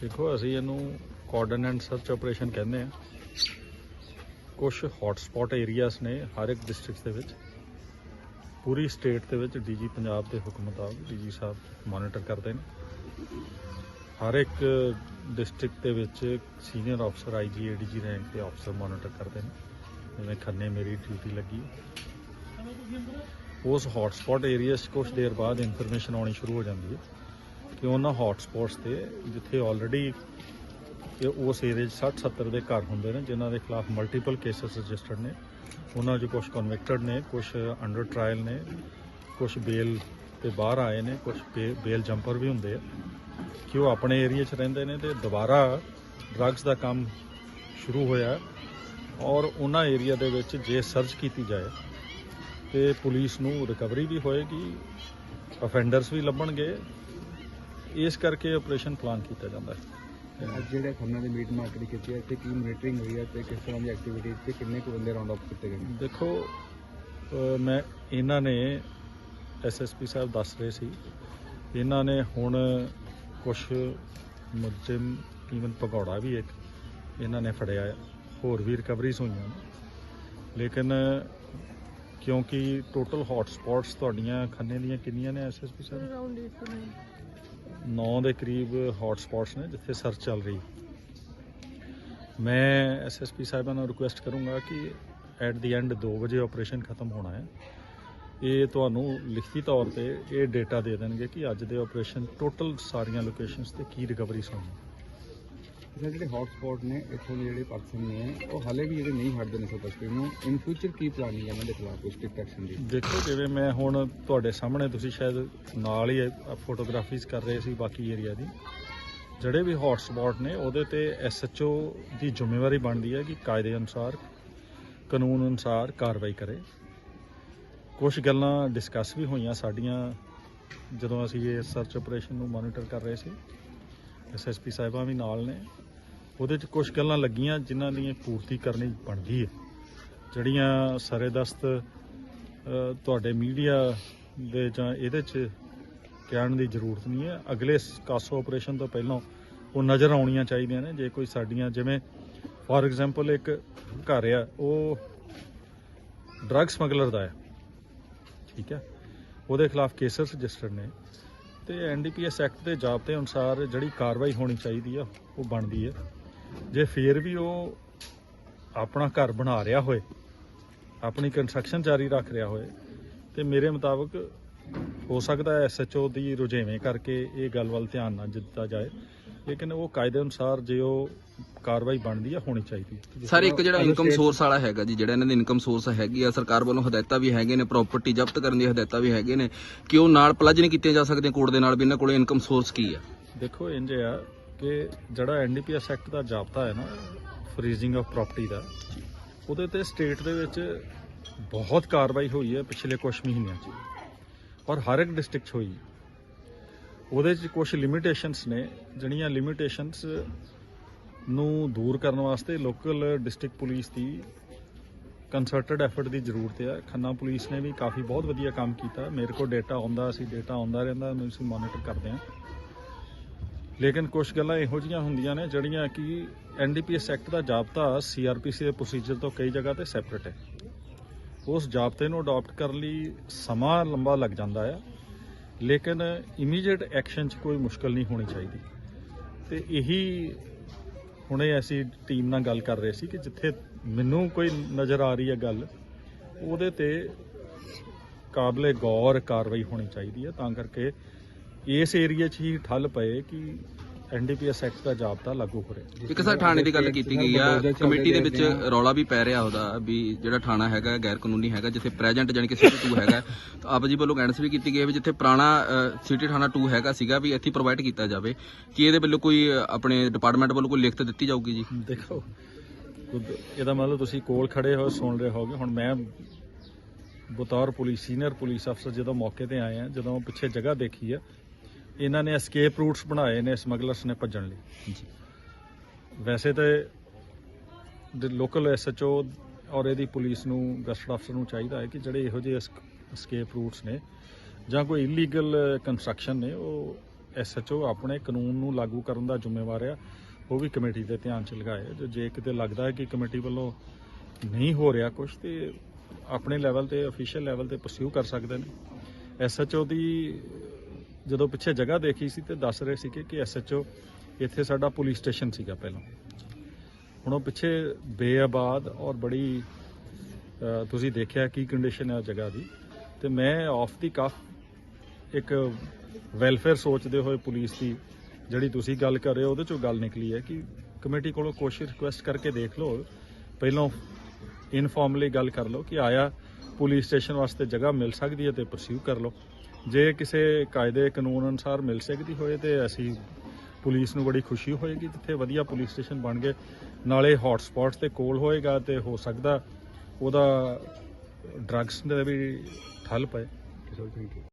ਦੇਖੋ, ਅਸੀਂ ਇਹਨੂੰ ਕੋਆਰਡੀਨੇਟ ਸਰਚ ਆਪਰੇਸ਼ਨ ਕਹਿੰਦੇ ਆ ਕੁਝ ਹੌਟ ਸਪੌਟ ਏਰੀਆਸ ਨੇ ਹਰ ਇੱਕ ਡਿਸਟ੍ਰਿਕਟ ਦੇ ਵਿੱਚ। ਪੂਰੀ ਸਟੇਟ ਦੇ ਵਿੱਚ ਡੀਜੀ ਪੰਜਾਬ ਦੇ ਹੁਕਮ ਮੁਤਾਬਕ ਡੀਜੀ ਸਾਹਿਬ ਮੋਨੀਟਰ ਕਰਦੇ ਨੇ। ਹਰ ਇੱਕ ਡਿਸਟ੍ਰਿਕਟ ਦੇ ਵਿੱਚ ਸੀਨੀਅਰ ਅਫਸਰ ਆਈਜੀ ਏਡੀਜੀ ਰੈਂਕ ਦੇ ਅਫਸਰ ਮੋਨੀਟਰ ਕਰਦੇ ਨੇ। ਜਿਵੇਂ ਖੰਨੇ ਮੇਰੀ ਡਿਊਟੀ ਲੱਗੀ। ਉਸ ਹੌਟ ਸਪੌਟ ਏਰੀਆਸ ਕੁਝ ਦੇਰ ਬਾਅਦ ਇਨਫੋਰਮੇਸ਼ਨ ਆਉਣੀ ਸ਼ੁਰੂ ਹੋ ਜਾਂਦੀ ਹੈ। ਕਿ ਉਹਨਾਂ ਹੌਟ ਸਪੌਟਸ ਤੇ ਜਿੱਥੇ ਆਲਰੇਡੀ ਉਸ ਏਰੀਆ 'ਚ 60 70 ਦੇ ਘਰ ਹੁੰਦੇ ਨੇ, ਜਿਨ੍ਹਾਂ ਦੇ ਖਿਲਾਫ ਮਲਟੀਪਲ ਕੇਸਸ ਰਜਿਸਟਰਡ ਨੇ। ਉਹਨਾਂ 'ਚ ਕੁਝ ਕਨਵਿਕਟਡ ਨੇ ਕੁਝ ਅੰਡਰ ਟ੍ਰਾਇਲ ਨੇ ਕੁਝ ਬੇਲ ਤੇ ਬਾਹਰ ਆਏ ਨੇ ਕੁਝ ਬੇਲ ਜੰਪਰ ਵੀ ਹੁੰਦੇ ਆ। ਕਿ ਉਹ ਆਪਣੇ ਏਰੀਆ 'ਚ ਰਹਿੰਦੇ ਨੇ ਤੇ ਦੁਬਾਰਾ ਡਰੱਗਸ ਦਾ ਕੰਮ ਸ਼ੁਰੂ ਹੋਇਆ ਔਰ ਉਹਨਾਂ ਏਰੀਆ ਦੇ ਵਿੱਚ ਜੇ ਸਰਚ ਕੀਤੀ ਜਾਏ ਤੇ ਪੁਲਿਸ ਨੂੰ ਰਿਕਵਰੀ ਵੀ ਹੋਏਗੀ ਅਫੈਂਡਰਸ ਵੀ ਲੱਭਣਗੇ ਇਸ ਕਰਕੇ ਆਪਰੇਸ਼ਨ ਪਲਾਨ ਕੀਤਾ ਜਾਂਦਾ ਹੈ। ਅੱਜ ਜਿਹੜੇ ਖੰਨਾ ਦੇ ਮੀਟ ਮਾਰਕੀਟ ਕੀਤੀ ਹੈ ਇੱਥੇ ਕੀ ਮੋਨੀਟਰਿੰਗ ਹੋਈ ਹੈ ਤੇ ਕਿਸ ਤਰ੍ਹਾਂ ਦੀ ਐਕਟੀਵਿਟੀ ਤੇ ਕਿੰਨੇ ਕੁ ਬੰਦੇ ਰਾਉਂਡ ਅਪ ਕੀਤੇ ਗਏ ਨੇ? ਦੇਖੋ ਅਹ ਮੈਂ ਇਹਨਾਂ ਨੇ ਐਸਐਸਪੀ ਸਾਹਿਬ ਦੱਸ ਰਹੇ ਸੀ। ਇਹਨਾਂ ਨੇ ਹੁਣ ਕੁਝ ਮੁਲਜ਼ਮ ਈਵਨ ਭਗੌੜਾ ਵੀ ਇੱਕ ਇਹਨਾਂ ਨੇ ਫੜਿਆ ਹੋਰ ਵੀ ਰਿਕਵਰੀਜ਼ ਹੋਈਆਂ ਨੇ। ਲੇਕਿਨ ਕਿਉਂਕਿ ਟੋਟਲ ਹੌਟ ਸਪੌਟਸ ਤੁਹਾਡੀਆਂ ਖੰਨੇ ਦੀਆਂ ਕਿੰਨੀਆਂ ਨੇ ਐਸਐਸਪੀ ਸਾਹਿਬ? ਅਰਾਊਂਡ 8 to 9 9 ਦੇ ਕਰੀਬ ਹੌਟ ਸਪੌਟਸ ਨੇ ਜਿੱਥੇ ਸਰਚ ਚੱਲ ਰਹੀ। ਮੈਂ ਐਸਐਸਪੀ ਸਾਹਿਬਾਂ ਨੂੰ ਰਿਕੁਐਸਟ ਕਰੂੰਗਾ ਕਿ ਐਟ ਦੀ ਐਂਡ 2 ਵਜੇ ਆਪਰੇਸ਼ਨ ਖਤਮ ਹੋਣਾ ਹੈ। ਇਹ ਤੁਹਾਨੂੰ ਲਿਖਤੀ ਤੌਰ ਤੇ ਇਹ ਡੇਟਾ ਦੇ ਦੇਣਗੇ ਕਿ ਅੱਜ ਦੇ ਆਪਰੇਸ਼ਨ ਟੋਟਲ ਸਾਰੀਆਂ ਲੋਕੇਸ਼ਨਸ ਤੇ ਕੀ ਰਿਕਵਰੀਜ਼ ਹੋਈਆਂ ਸਰ ਜਿਹੜੇ ਹੌਟ ਸਪੌਟ ਨੇ, ਇੱਥੋਂ ਦੇ ਜਿਹੜੇ ਪਰਸਨ ਨੇ, ਉਹ ਹਾਲੇ ਵੀ ਜਿਹੜੇ ਨਹੀਂ ਹਟਦੇ ਨੇ ਸੋਪਸਟੀ ਨੂੰ ਇਨ ਫਿਊਚਰ ਕੀ ਪਲਾਨਿੰਗ ਹੈ ਇਹਨਾਂ ਦੇ ਖਿਲਾਫ ਕੋਈ ਐਕਸ਼ਨ ਦੀ? ਦੇਖੋ, ਜਿਵੇਂ ਮੈਂ ਹੁਣ ਤੁਹਾਡੇ ਸਾਹਮਣੇ ਤੁਸੀਂ ਸ਼ਾਇਦ ਨਾਲ ਹੀ ਫੋਟੋਗ੍ਰਾਫੀਜ਼ ਕਰ ਰਹੇ ਸੀ ਬਾਕੀ ਏਰੀਆ ਦੀ। ਜਿਹੜੇ ਵੀ ਹੌਟ ਸਪੌਟ ਨੇ, ਉਹਦੇ ਤੇ ਐਸਐਚਓ ਦੀ ਜ਼ਿੰਮੇਵਾਰੀ ਬਣਦੀ ਹੈ ਕਿ ਕਾਇਦੇ ਅਨੁਸਾਰ, ਕਾਨੂੰਨ ਅਨੁਸਾਰ ਕਾਰਵਾਈ ਕਰੇ। ਕੁਝ ਗੱਲਾਂ ਡਿਸਕਸ ਵੀ ਹੋਈਆਂ ਸਾਡੀਆਂ ਜਦੋਂ ਅਸੀਂ ਇਹ ਸਰਚ ਆਪਰੇਸ਼ਨ ਨੂੰ ਮੋਨੀਟਰ ਕਰ ਰਹੇ ਸੀ। ਐਸਐਸਪੀ ਸਾਹਿਬਾਂ ਵੀ ਨਾਲ ਨੇ। ਉਹਦੇ 'ਚ ਕੁਝ ਗੱਲਾਂ ਲੱਗੀਆਂ ਜਿਨ੍ਹਾਂ ਦੀ ਪੂਰਤੀ ਕਰਨੀ ਬਣਦੀ ਹੈ। ਜਿਹੜੀਆਂ ਸਰੇਦਸਤ ਤੁਹਾਡੇ ਮੀਡੀਆ ਦੇ ਜਾਂ ਇਹਦੇ 'ਚ ਕਹਿਣ ਦੀ ਜ਼ਰੂਰਤ ਨਹੀਂ ਹੈ। ਅਗਲੇ ਕਾਸੋ ਆਪਰੇਸ਼ਨ ਤੋਂ ਪਹਿਲਾਂ ਉਹ ਨਜ਼ਰ ਆਉਣੀਆਂ ਚਾਹੀਦੀਆਂ ਨੇ। ਜੇ ਕੋਈ ਸਾਡੀਆਂ, ਜਿਵੇਂ ਫੋਰ ਐਗਜ਼ਾਮਪਲ ਇੱਕ ਘਰ ਆ, ਉਹ ਡਰੱਗ ਸਮਗਲਰ ਦਾ ਹੈ ਠੀਕ ਹੈ? ਉਹਦੇ ਖਿਲਾਫ ਕੇਸਸ ਰਜਿਸਟਰਡ ਨੇ। ਤੇ ਐਨਡੀਪੀਐਸ ਐਕਟ ਦੇ ਜ਼ਾਬਤੇ ਅਨੁਸਾਰ ਜਿਹੜੀ ਕਾਰਵਾਈ ਹੋਣੀ ਚਾਹੀਦੀ ਆ, ਉਹ ਬਣਦੀ ਹੈ ਜੇ ਫੇਰ ਵੀ ਉਹ ਆਪਣਾ ਘਰ ਬਣਾ ਰਿਹਾ ਹੋਏ, ਆਪਣੀ ਕੰਸਟਰਕਸ਼ਨ ਜਾਰੀ ਰੱਖ ਰਿਹਾ ਹੋਏ, ਤੇ ਮੇਰੇ ਮੁਤਾਬਕ ਹੋ ਸਕਦਾ ਹੈ ਐਸਐਚਓ ਦੀ ਰੁਝੇਵੇਂ ਕਰਕੇ ਇਹ ਗੱਲ ਵੱਲ ਧਿਆਨ ਨਾ ਦਿੱਤਾ ਜਾਏ। ਲੇਕਿਨ ਉਹ ਕਾਇਦੇ ਅਨੁਸਾਰ ਜੇ ਉਹ ਕਾਰਵਾਈ ਬਣਦੀ ਹੈ ਹੋਣੀ ਚਾਹੀਦੀ ਹੈ ਸਰ ਇੱਕ ਜਿਹੜਾ ਇਨਕਮ ਸੋਰਸ ਵਾਲਾ ਹੈਗਾ ਜੀ ਜਿਹੜਾ ਇਹਨਾਂ ਦੀ ਇਨਕਮ ਸੋਰਸ ਹੈਗੀ ਆ ਸਰਕਾਰ ਵੱਲੋਂ ਹਦਾਇਤਾਂ ਵੀ ਹੈਗੇ ਨੇ ਪ੍ਰਾਪਰਟੀ ਜ਼ਬਤ ਕਰਨ ਦੀ ਹਦਾਇਤਾਂ ਵੀ ਹੈਗੇ ਨੇ ਕਿ ਉਹ ਨਾਲ ਪਲੱਜ ਨਹੀਂ ਕੀਤੀਆਂ ਜਾ ਸਕਦੀਆਂ ਕੋਰਟ ਦੇ ਨਾਲ ਵੀ ਇਹਨਾਂ ਕੋਲੇ ਇਨਕਮ ਸੋਰਸ ਕੀ ਆ? ਦੇਖੋ ਇੰਜ ਆ ਕਿ ਜਿਹੜਾ ਐਨਡੀਪੀਐਸ ਐਕਟ ਦਾ ਜਾਬਤਾ ਹੈ ਨਾ ਫਰੀਜ਼ਿੰਗ ਆਫ ਪ੍ਰਾਪਰਟੀ ਦਾ ਉਹਦੇ ਤੇ ਸਟੇਟ ਦੇ ਵਿੱਚ ਬਹੁਤ ਕਾਰਵਾਈ ਹੋਈ ਹੈ ਪਿਛਲੇ ਕੁਝ ਮਹੀਨਿਆਂ 'ਚ। ਔਰ ਹਰ ਇੱਕ ਡਿਸਟ੍ਰਿਕਟ 'ਚ ਹੋਈ। ਉਹਦੇ 'ਚ ਕੁਝ ਲਿਮਿਟੇਸ਼ਨਸ ਨੇ ਜਿਹੜੀਆਂ ਲਿਮਿਟੇਸ਼ਨਸ ਨੂੰ ਦੂਰ ਕਰਨ ਵਾਸਤੇ ਲੋਕਲ ਡਿਸਟ੍ਰਿਕਟ ਪੁਲਿਸ ਦੀ ਕੰਸਰਟਡ ਐਫਰਟ ਦੀ ਜ਼ਰੂਰਤ ਹੈ ਖੰਨਾ ਪੁਲਿਸ ਨੇ ਵੀ ਕਾਫੀ ਬਹੁਤ ਵਧੀਆ ਕੰਮ ਕੀਤਾ। ਮੇਰੇ ਕੋਲ ਡਾਟਾ ਆਉਂਦਾ, ਅਸੀਂ ਡਾਟਾ ਆਉਂਦਾ ਰਹਿੰਦਾ ਨੂੰ ਅਸੀਂ ਮੋਨੀਟਰ ਕਰਦੇ ਹਾਂ। ਲੇਕਿਨ ਕੁਝ ਗੱਲਾਂ ਇਹੋ ਜੀਆਂ ਹੁੰਦੀਆਂ ਨੇ ਜਿਹੜੀਆਂ ਕਿ ਐਨਡੀਪੀਐਸ ਐਕਟ ਦਾ ਜਾਬਤਾ ਸੀਆਰਪੀਸੀ ਦੇ ਪ੍ਰੋਸੀਜਰ ਤੋਂ ਕਈ ਜਗ੍ਹਾ ਤੇ ਸੈਪਰੇਟ ਹੈ। ਉਸ ਜਾਬਤੇ ਨੂੰ ਅਡਾਪਟ ਕਰਨ ਲਈ ਸਮਾਂ ਲੰਬਾ ਲੱਗ ਜਾਂਦਾ ਹੈ ਲੇਕਿਨ ਇਮੀਡੀਏਟ ਐਕਸ਼ਨ 'ਚ ਕੋਈ ਮੁਸ਼ਕਲ ਨਹੀਂ ਹੋਣੀ ਚਾਹੀਦੀ। ਤੇ ਇਹੀ ਹੁਣੇ ਅਸੀਂ ਟੀਮ ਨਾਲ ਗੱਲ ਕਰ ਰਹੇ ਸੀ ਕਿ ਜਿੱਥੇ ਮੈਨੂੰ ਕੋਈ ਨਜ਼ਰ ਆ ਰਹੀ ਹੈ ਗੱਲ, ਉਹਦੇ ਤੇ ਕਾਬਲੇ ਗੌਰ ਕਾਰਵਾਈ ਹੋਣੀ ਚਾਹੀਦੀ ਹੈ। ਤਾਂ ਕਰਕੇ ਇਸ ਏਰੀਆ 'ਚ ਹੀ ਠੱਲ ਪਏ ਕਿ ਐਨਡੀਪੀਐਸ ਐਕਟ ਦਾ ਜਾਬਤਾ ਲਾਗੂ ਕਰੇ ਇੱਕ ਸਰ ਥਾਣੇ ਦੀ ਗੱਲ ਕੀਤੀ ਗਈ ਆ। ਕਮੇਟੀ ਦੇ ਵਿੱਚ ਰੌਲਾ ਵੀ ਪੈ ਰਿਹਾ ਉਹਦਾ ਵੀ ਜਿਹੜਾ ਥਾਣਾ ਹੈਗਾ ਗੈਰ ਕਾਨੂੰਨੀ ਹੈਗਾ ਜਿੱਥੇ ਪ੍ਰੈਜ਼ੈਂਟ ਜਾਨੀ ਕਿ ਸਿਟੀ 2 ਹੈਗਾ। ਤਾਂ ਆਪ ਜੀ ਵੱਲੋਂ ਗਾਈਡੈਂਸ ਵੀ ਕੀਤੀ ਗਈ ਹੈ ਵੀ ਜਿੱਥੇ ਪੁਰਾਣਾ ਸਿਟੀ ਥਾਣਾ 2 ਹੈਗਾ ਸੀਗਾ ਵੀ ਇੱਥੇ ਪ੍ਰੋਵਾਈਡ ਕੀਤਾ ਜਾਵੇ। ਕੀ ਇਹਦੇ ਵੱਲੋਂ ਕੋਈ ਆਪਣੇ ਡਿਪਾਰਟਮੈਂਟ ਵੱਲੋਂ ਕੋਈ ਲਿਖਤ ਦਿੱਤੀ ਜਾਊਗੀ ਜੀ? ਦੇਖੋ ਇਹਦਾ ਮਤਲਬ ਤੁਸੀਂ ਕੋਲ ਖੜੇ ਹੋ ਸੁਣ ਰਹੇ ਹੋਗੇ। ਹੁਣ ਮੈਂ ਬਤੌਰ ਪੁਲਿਸ ਸੀਨੀਅਰ ਪੁਲਿਸ ਅਫਸਰ ਜਦੋਂ ਮੌਕੇ ਤੇ ਆਏ ਆ ਜਦੋਂ ਪਿੱਛੇ ਜਗ੍ਹਾ ਦੇਖੀ ਆ ਇਹਨਾਂ ਨੇ ਐਸਕੇਪ ਰੂਟਸ ਬਣਾਏ ਨੇ ਸਮਗਲਰਸ ਨੇ ਭੱਜਣ ਲਈ। ਜੀ। ਵੈਸੇ ਤਾਂ ਲੋਕਲ ਐਸਐਚਓ ਔਰ ਇਹਦੀ ਪੁਲਿਸ ਨੂੰ ਗਸਟ ਅਫਸਰ ਨੂੰ ਚਾਹੀਦਾ ਹੈ ਕਿ ਜਿਹੜੇ ਇਹੋ ਜਿਹੇ ਐਸਕੇਪ ਰੂਟਸ ਨੇ ਜਾਂ ਕੋਈ ਇਲੀਗਲ ਕੰਸਟਰਕਸ਼ਨ ਨੇ ਉਹ ਐਸਐਚਓ ਆਪਣੇ ਕਾਨੂੰਨ ਨੂੰ ਲਾਗੂ ਕਰਨ ਦਾ ਜ਼ਿੰਮੇਵਾਰ ਆ। ਉਹ ਵੀ ਕਮੇਟੀ ਦੇ ਧਿਆਨ ਚ ਲਗਾਏ ਜੇ ਕਿਤੇ ਲੱਗਦਾ ਹੈ ਕਿ ਕਮੇਟੀ ਵੱਲੋਂ ਨਹੀਂ ਹੋ ਰਿਹਾ ਕੁਝ ਤੇ ਆਪਣੇ ਲੈਵਲ ਤੇ ਅਫੀਸ਼ੀਅਲ ਲੈਵਲ ਤੇ ਪਰਸਿਊ ਕਰ ਸਕਦੇ ਨੇ। ਐਸਐਚਓ ਦੀ ਜਦੋਂ ਪਿੱਛੇ ਜਗ੍ਹਾ ਦੇਖੀ ਸੀ ਤੇ ਦੱਸ ਰਹੇ ਸੀ ਕਿ ਐਸਐਚਓ ਇੱਥੇ ਸਾਡਾ ਪੁਲਿਸ ਸਟੇਸ਼ਨ ਸੀਗਾ ਪਹਿਲਾਂ। ਹੁਣ ਉਹ ਪਿੱਛੇ ਬੇਆਬਾਦ ਔਰ ਬੜੀ ਤੁਸੀਂ ਦੇਖਿਆ ਕੀ ਕੰਡੀਸ਼ਨ ਹੈ ਜਗ੍ਹਾ ਦੀ। ਤੇ ਮੈਂ ਆਫ ਦੀ ਕਫ ਇੱਕ ਵੈਲਫੇਅਰ ਸੋਚਦੇ ਹੋਏ ਪੁਲਿਸ ਦੀ ਜਿਹੜੀ ਤੁਸੀਂ ਗੱਲ ਕਰ ਰਹੇ ਹੋ, ਉਹਦੇ ਚੋਂ ਗੱਲ ਨਿਕਲੀ ਹੈ ਕਿ ਕਮੇਟੀ ਕੋਲੋਂ ਕੋਸ਼ਿਸ਼ ਰਿਕੁਐਸਟ ਕਰਕੇ ਦੇਖ ਲਓ। ਪਹਿਲਾਂ ਇਨਫਾਰਮਲੀ ਗੱਲ ਕਰ ਲਓ ਕਿ ਆਇਆ ਪੁਲਿਸ ਸਟੇਸ਼ਨ ਵਾਸਤੇ ਜਗ੍ਹਾ ਮਿਲ ਸਕਦੀ ਹੈ ਤੇ ਪਰਸਿਊ ਕਰ ਲਓ। ਜੇ ਕਿਸੇ ਕਾਇਦੇ ਕਾਨੂੰਨ ਅਨੁਸਾਰ ਮਿਲ ਸਕਦੀ ਹੋਏ ਤੇ ਅਸੀਂ ਪੁਲਿਸ ਨੂੰ ਬੜੀ ਖੁਸ਼ੀ ਹੋਏਗੀ ਜਿੱਥੇ ਵਧੀਆ ਪੁਲਿਸ ਸਟੇਸ਼ਨ ਬਣ ਗਏ ਨਾਲੇ ਹੌਟ ਸਪੌਟਸ ਤੇ ਕੋਲ ਹੋਏਗਾ ਤੇ ਹੋ ਸਕਦਾ ਉਹਦਾ ਡਰੱਗਸ ਦੇ ਵੀ ਠੱਲ ਪਏ। ਸੋ